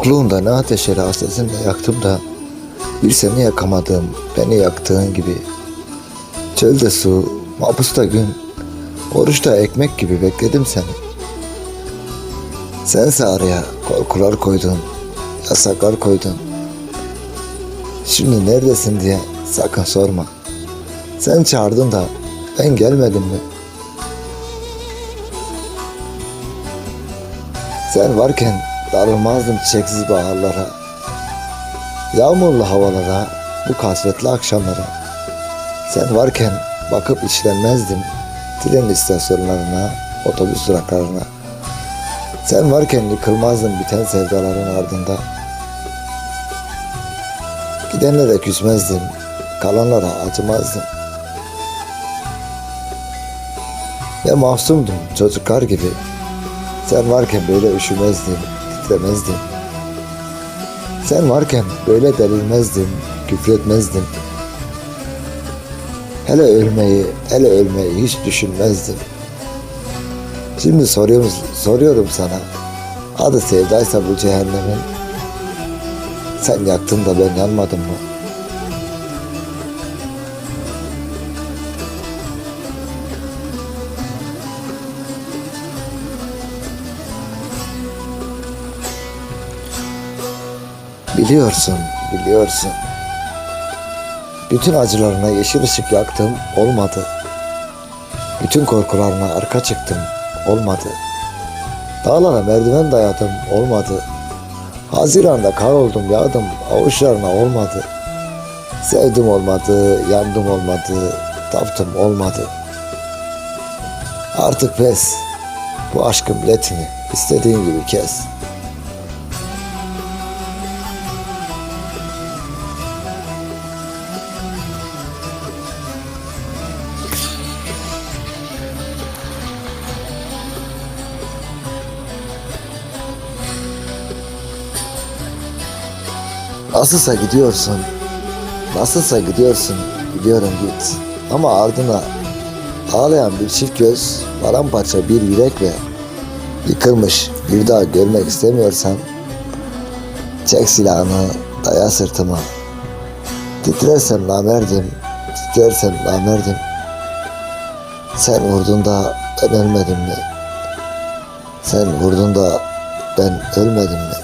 Yokluğunda ne ateşleri hasretinle yaktım da bir seni yakamadım beni yaktığın gibi. Çölde su, mapusta gün, oruçta ekmek gibi bekledim seni. Sense araya korkular koydun, yasaklar koydun. Şimdi neredesin diye sakın sorma. Sen çağırdın da ben gelmedim mi? Sen varken darılmazdım çiçeksiz baharlara. Yağmurlu havalara, bu kasvetli akşamlara. Sen varken bakıp içlenmezdim tren istasyonlarına, otobüs duraklarına. Sen varken yıkılmazdım biten sevdaların ardında. Gidenlere küsmezdim, kalanlara acımazdım. Ne masumdum çocuklar gibi. Sen varken böyle üşümezdim, titremezdim. Sen varken böyle delirmezdim, küfretmezdim. Hele ölmeyi, hele ölmeyi hiç düşünmezdim. Şimdi soruyorum, soruyorum sana. Adı sevdaysa bu cehennemin. Sen yaktın da ben yanmadım mı? Biliyorsun, biliyorsun. Bütün acılarına yeşil ışık yaktım, olmadı. Bütün korkularına arka çıktım, olmadı. Dağlara merdiven dayadım, olmadı. Haziranda kar oldum, yağdım, avuçlarına olmadı. Sevdim olmadı, yandım olmadı, taptım olmadı. Artık pes, bu aşkın biletini istediğin gibi kes.'' Nasılsa gidiyorsun. Nasılsa gidiyorsun. Biliyorum git. Ama ardına ağlayan bir çift göz, paramparça bir yürek ve yıkılmış bir daha görmek istemiyorsan çek silahını, daya sırtıma. Titrersem namerdim, titrersem namerdim. Sen vurdun da ben ölmedim mi? Sen vurdun da ben ölmedim mi?